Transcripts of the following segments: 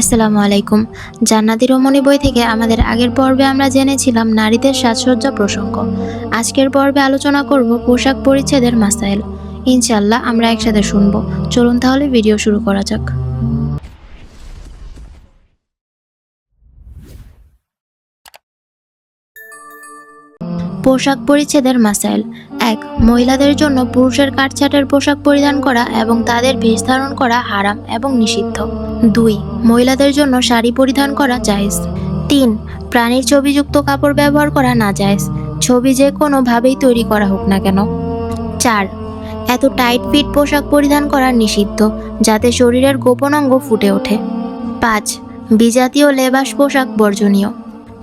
আসসালামু আলাইকুম। জান্নাতি রমণী বই থেকে আমাদের আগের পর্বে আমরা জেনেছিলাম নারীদের সাজসজ্জা প্রসঙ্গ। আজকের পর্বে আলোচনা করব পোশাক পরিচ্ছেদের মাসাইল। ইনশাল্লাহ আমরা একসাথে শুনব। চলুন তাহলে ভিডিও শুরু করা যাক। পোশাক পরিচ্ছেদের মাসাইল। এক, মহিলাদের জন্য পুরুষের কাটছাটের পোশাক পরিধান করা এবং তাদের বেশ ধারণ করা হারাম এবং নিষিদ্ধ। দুই, মহিলাদের জন্য শাড়ি পরিধান করা জায়েজ। তিন, প্রাণীর ছবিযুক্ত কাপড় ব্যবহার করা না জায়েজ ছবি যে কোনোভাবেই তৈরি করা হোক না কেন। চার, এত টাইট ফিট পোশাক পরিধান করা নিষিদ্ধ, যাতে শরীরের গোপন অঙ্গ ফুটে ওঠে। পাঁচ, বিজাতীয় লেবাস পোশাক বর্জনীয়।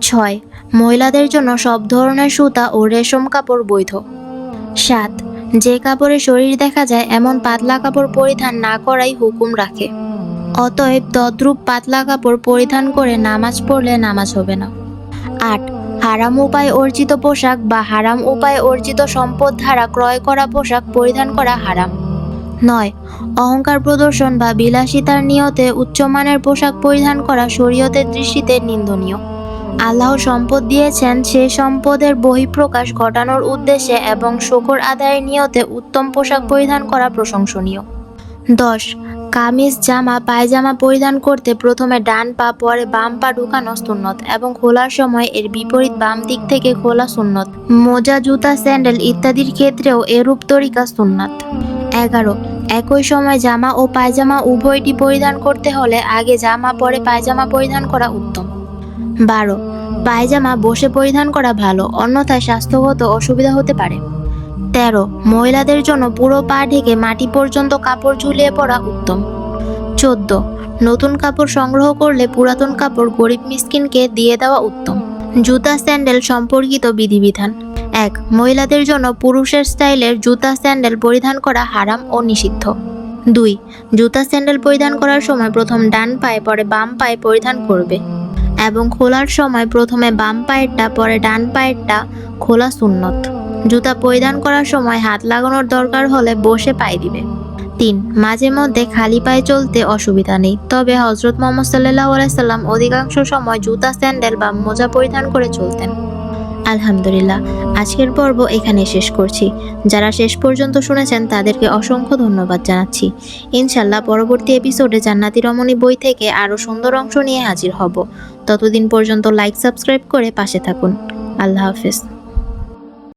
ছয়, মহিলাদের জন্য সব ধরনের সুতা ও রেশম কাপড় বৈধ। সাত, যে কাপড়ে শরীর দেখা যায়, এমন পাতলা কাপড় পরিধান না করাই হুকুম রাখে। অতএব তদ্রূপ পাতলা কাপড় পরিধান করে নামাজ পড়লে নামাজ হবে না। আট, হারাম উপায় অর্জিত পোশাক বা হারাম উপায় অর্জিত সম্পদ দ্বারা ক্রয় করা পোশাক পরিধান করা হারাম। নয়, অহংকার প্রদর্শন বা বিলাসিতার নিয়তে উচ্চমানের পোশাক পরিধান করা শরীয়তের দৃষ্টিতে নিন্দনীয়। আল্লাহ সম্পদ দিয়েছেন সে সম্পদের বহিঃপ্রকাশ ঘটানোর উদ্দেশ্যে এবং শকর আদায়ের নিয়তে উত্তম পোশাক পরিধান করা প্রশংসনীয়। দশ কামিজ, জামা, পায়জামা পরিধান করতে প্রথমে ডান পা, পরে বাম পা ঢুকানো সুন্নত এবং খোলার সময় এর বিপরীত বাম দিক থেকে খোলা সুন্নত। মোজা, জুতা, স্যান্ডেল ইত্যাদির ক্ষেত্রেও এরূপ তরিকা সুন্নাত। এগারো, একই সময় জামা ও পায়জামা উভয়টি পরিধান করতে হলে আগে জামা, পরে পায়জামা পরিধান করা উত্তম। বারো, পায়জামা বসে পরিধান করা ভালো, অন্যথায় স্বাস্থ্যগত অসুবিধা হতে পারে। তেরো। মহিলাদের জন্য পুরো পা ঢেকে মাটি পর্যন্ত কাপড় ঝুলিয়ে পরা উত্তম। চোদ্দ। নতুন কাপড় সংগ্রহ করলে পুরাতন কাপড় গরিব মিসকিনকে দিয়ে দেওয়া উত্তম। জুতা, স্যান্ডেল সম্পর্কিত বিধিবিধান। এক। মহিলাদের জন্য পুরুষের স্টাইলের জুতা, স্যান্ডেল পরিধান করা হারাম ও নিষিদ্ধ। দুই। জুতা, স্যান্ডেল পরিধান করার সময় প্রথম ডান পায়ে, পরে বাম পায়ে পরিধান করবে এবং খোলার সময় প্রথমে বাম পায়েরটা, পরে ডান পায়েরটা খোলা সুন্নত। জুতা পরিধান করার সময় হাত লাগানোর দরকার হলে বসে পায়ে দিবে। তিন, মাঝে মধ্যে খালি পায়ে চলতে অসুবিধা নেই। তবে হজরত মোহাম্মদ সাল্লাহ আলাইসাল্লাম অধিকাংশ সময় জুতা, স্যান্ডেল বা মোজা পরিধান করে চলতেন। আলহামদুলিল্লাহ, আজকের পর্ব এখানে শেষ করছি। যারা শেষ পর্যন্ত শুনেছেন তাদেরকে অসংখ্য ধন্যবাদ জানাচ্ছি। ইনশাল্লাহ পরবর্তী এপিসোডে জান্নাতি রমণী বই থেকে আরও সুন্দর অংশ নিয়ে হাজির হব। ততদিন পর্যন্ত লাইক সাবস্ক্রাইব করে পাশে থাকুন। আল্লাহ হাফেজ।